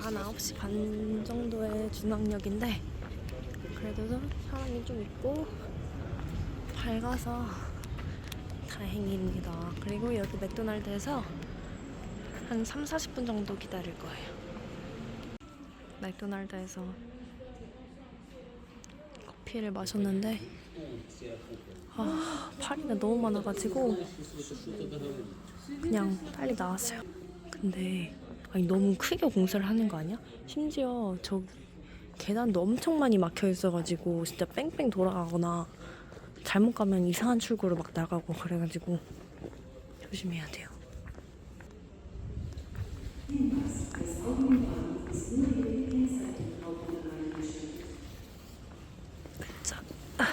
9시 반 정도의 중앙역인데 그래도 사람이 좀 있고 밝아서 다행입니다. 그리고 여기 맥도날드에서 한 3, 40분 정도 기다릴 거예요. 맥도날드에서 커피를 마셨는데 아, 파리가 너무 많아가지고 그냥 빨리 나왔어요. 근데 아니 너무 크게 공사를 하는 거 아니야? 심지어 저 계단도 엄청 많이 막혀 있어가지고 진짜 뺑뺑 돌아가거나 잘못 가면 이상한 출구로 막 나가고 그래가지고 조심해야 돼요. 자, 아.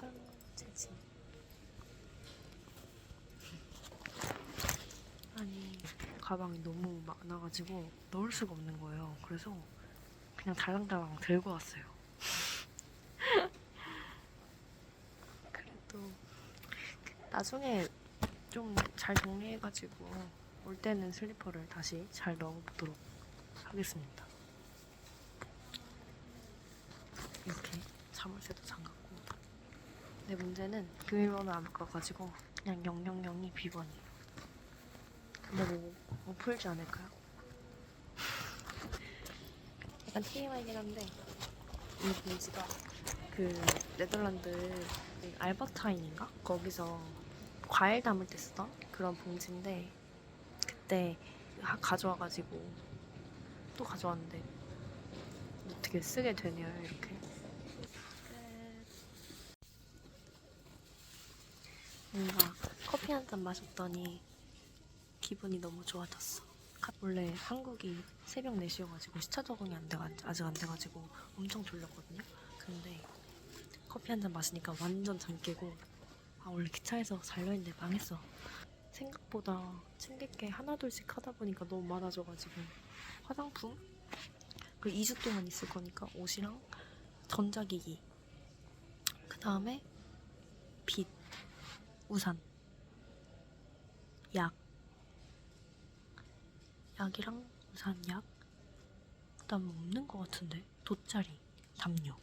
짠, 찐찐. 아니 가방이 너무 많아가지고 넣을 수가 없는 거예요. 그래서 그냥 달랑달랑 들고 왔어요. 그래도 나중에 좀 잘 정리해가지고 올 때는 슬리퍼를 다시 잘 넣어보도록 하겠습니다. 이렇게 자물쇠도 잠갔고 내 문제는 비밀번호 안 바꿔가지고 그냥 000이 비번이에요. 근데 뭐, 뭐 풀지 않을까요? 약간 TMI긴 한데 이 봉지가 그 네덜란드 그 알버타인인가? 거기서 과일 담을 때 쓰던 그런 봉지인데 그때 하- 가져와가지고 또 가져왔는데 어떻게 쓰게 되네요 이렇게 끝. 뭔가 커피 한 잔 마셨더니 기분이 너무 좋아졌어. 가- 원래 한국이 새벽 4시여가지고 시차 적응이 안 돼가 아직 안 돼가지고 엄청 졸렸거든요. 근데 커피 한 잔 마시니까 완전 잠 깨고 아 원래 기차에서 잘려있는데 망했어. 생각보다 챙길 게 하나둘씩 하다 보니까 너무 많아져가지고 화장품 그 2주 동안 있을 거니까 옷이랑 전자기기 그 다음에 빗 우산 약 약이랑 우산 약? 그다음 없는 것 같은데? 돗자리 담요.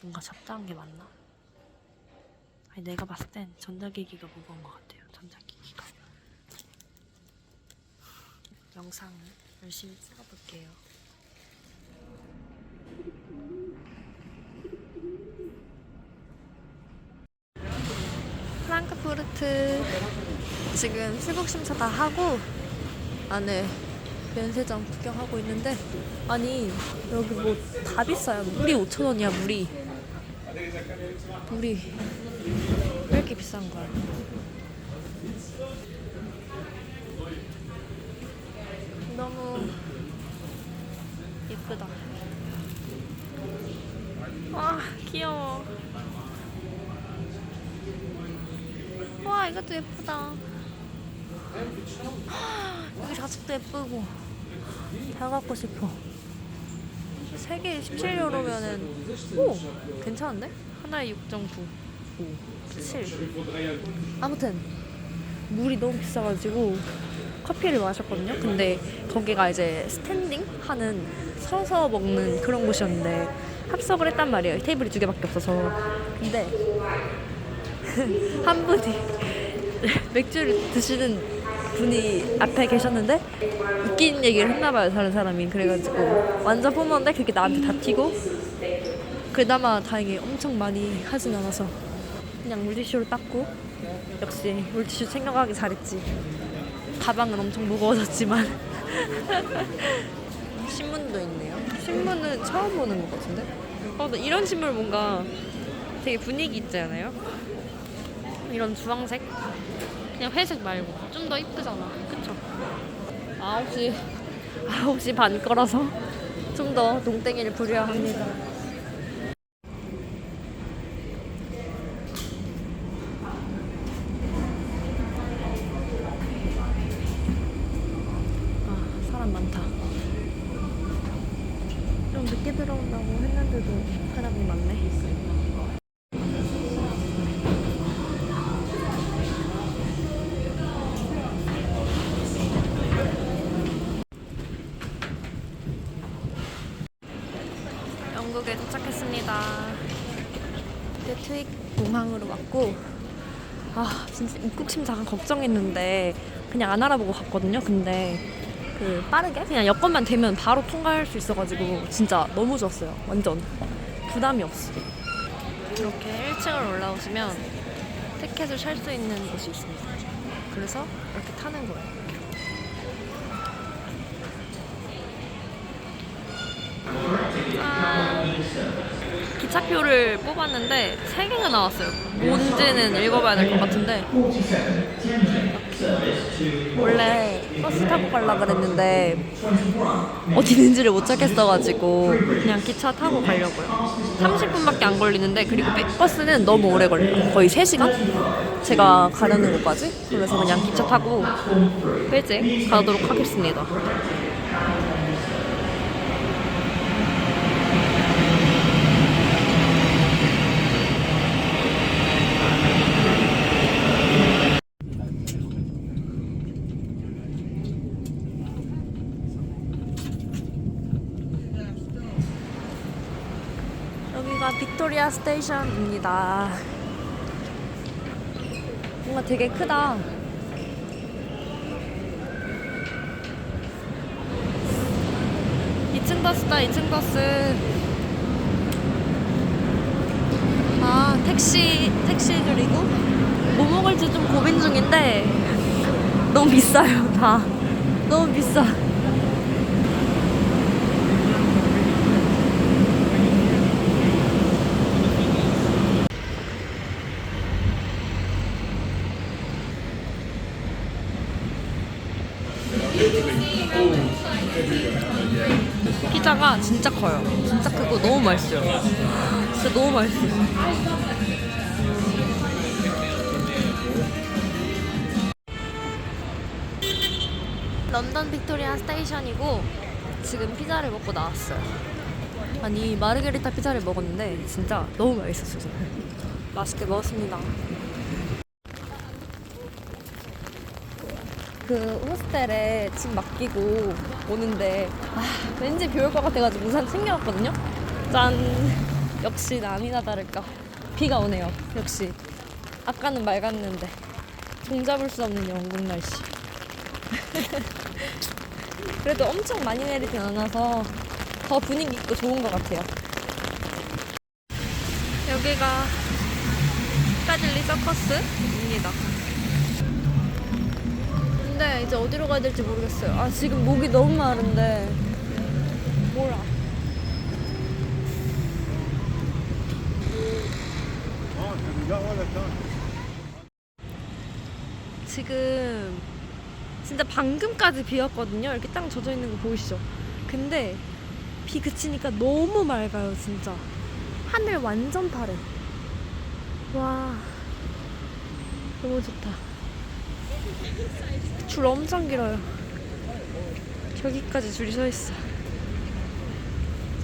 뭔가 잡다한 게 맞나? 아니 내가 봤을 땐 전자기기가 무거운 것 같아요 전자기기가. 영상 열심히 찍어볼게요. 프랑크푸르트 지금 출국 심사 다 하고 안에 면세점 구경하고 있는데 아니 여기 뭐 다 비싸요. 물이 5천 원이야 물이. 물이 왜 이렇게 비싼 거야? 너무 예쁘다. 와 귀여워. 와 이것도 예쁘다 여기 좌측도 예쁘고 다 갖고 싶어. 세 개에 17유로면은 오 괜찮은데? 하나에 6.9 5 7 아무튼 물이 너무 비싸가지고 커피를 마셨거든요. 근데 거기가 이제 스탠딩 하는 서서 먹는 그런 곳이었는데 합석을 했단 말이에요. 테이블이 두 개밖에 없어서. 근데 한 분이 맥주를 드시는 분이 앞에 계셨는데 웃긴 얘기를 했나봐요 다른 사람이. 그래가지고 완전 뿜었는데 그게 나한테 다 튀고 그나마 다행히 엄청 많이 하진 않아서 그냥 물티슈로 닦고 역시 물티슈 챙겨가기 잘했지. 가방은 엄청 무거워졌지만. 신문도 있네요. 신문은 처음 보는 것 같은데? 어, 나 이런 신문 뭔가 되게 분위기 있지 않아요? 이런 주황색 그냥 회색 말고 좀 더 이쁘잖아 그쵸? 9시 9시 반 거라서 좀 더 동땡이를 부려야 합니다 아 사람 많다 좀 늦게 들어온다고 했는데도 사람이 많네 게트윅 공항으로 왔고 아 진짜 입국심 잠깐 걱정했는데 그냥 안 알아보고 갔거든요. 근데 그 빠르게 그냥 여권만 되면 바로 통과할 수 있어가지고 진짜 너무 좋았어요. 완전 부담이 없어. 이렇게 1층을 올라오시면 티켓을 살 수 있는 곳이 있습니다. 그래서 이렇게 타는 거예요. 기차표를 뽑았는데 3개가 나왔어요. 뭔지는 읽어봐야 될 것 같은데. 원래 버스 타고 가려고 그랬는데 어디 있는지를 못 찾겠어가지고 그냥 기차 타고 가려고요. 30분밖에 안 걸리는데 그리고 버스는 너무 오래 걸려요. 거의 3시간? 제가 가려는 곳까지. 그래서 그냥 기차 타고 일찍 가도록 하겠습니다. 여기가 빅토리아 스테이션입니다. 뭔가 되게 크다. 이층 버스다, 2층 버스. 아, 택시, 택시 그리고 뭐 먹을지 좀 고민 중인데 너무 비싸요, 다. 너무 비싸. 피자가 진짜 커요. 진짜 크고 너무 맛있어요. 진짜 너무 맛있어요. 런던 빅토리아 스테이션이고 지금 피자를 먹고 나왔어요. 아니 마르게리타 피자를 먹었는데 진짜 너무 맛있었어요. 저는. 맛있게 먹었습니다. 그 호스텔에 집 맡기고 오는데 아, 왠지 비 올 것 같아가지고 우산 챙겨왔거든요. 짠. 역시 남이나 다를까. 비가 오네요. 역시. 아까는 맑았는데 종잡을 수 없는 영국 날씨. 그래도 엄청 많이 내리진 않아서 더 분위기 있고 좋은 것 같아요. 여기가 피카딜리 서커스입니다. 근데 이제 어디로 가야 될지 모르겠어요. 아 지금 목이 너무 마른데 몰라. 지금 진짜 방금까지 비었거든요. 이렇게 땅 젖어 있는 거 보이시죠? 근데 비 그치니까 너무 맑아요, 진짜. 하늘 완전 파래. 와, 너무 좋다. 줄 엄청 길어요. 저기까지 줄이 서 있어.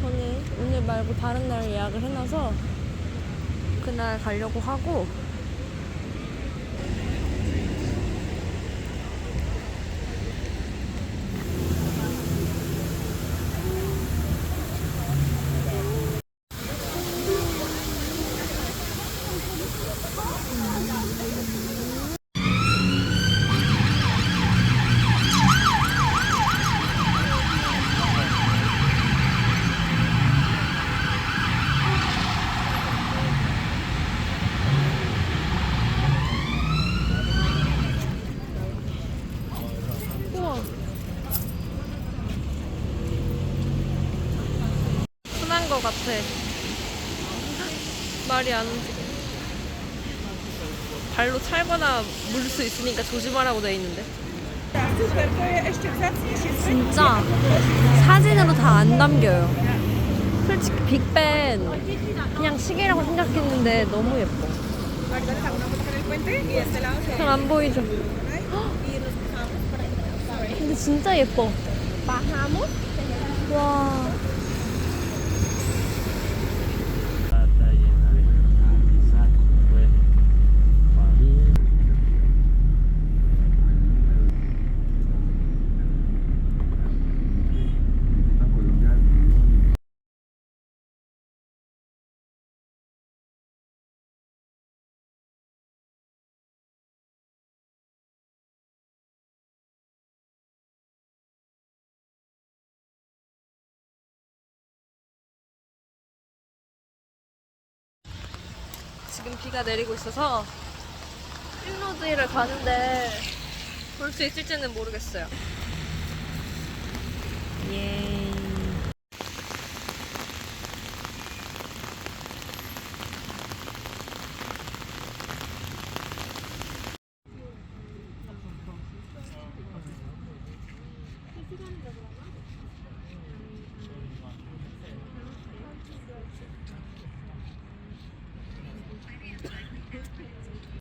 저는 오늘 말고 다른 날 예약을 해놔서 그날 가려고 하고 우와. 흔한 거 같아. 말이 안 움직여. 발로 찰거나 물 수 있으니까 조심하라고 돼 있는데. 진짜 사진으로 다 안 담겨요. 솔직히 빅벤 그냥 시계라고 생각했는데 너무 예뻐. 잘 안 보이죠? 헉! 근데 진짜 예뻐. 와. 지금 비가 내리고 있어서 필로드힐을 가는데 볼 수 있을지는 모르겠어요. 예.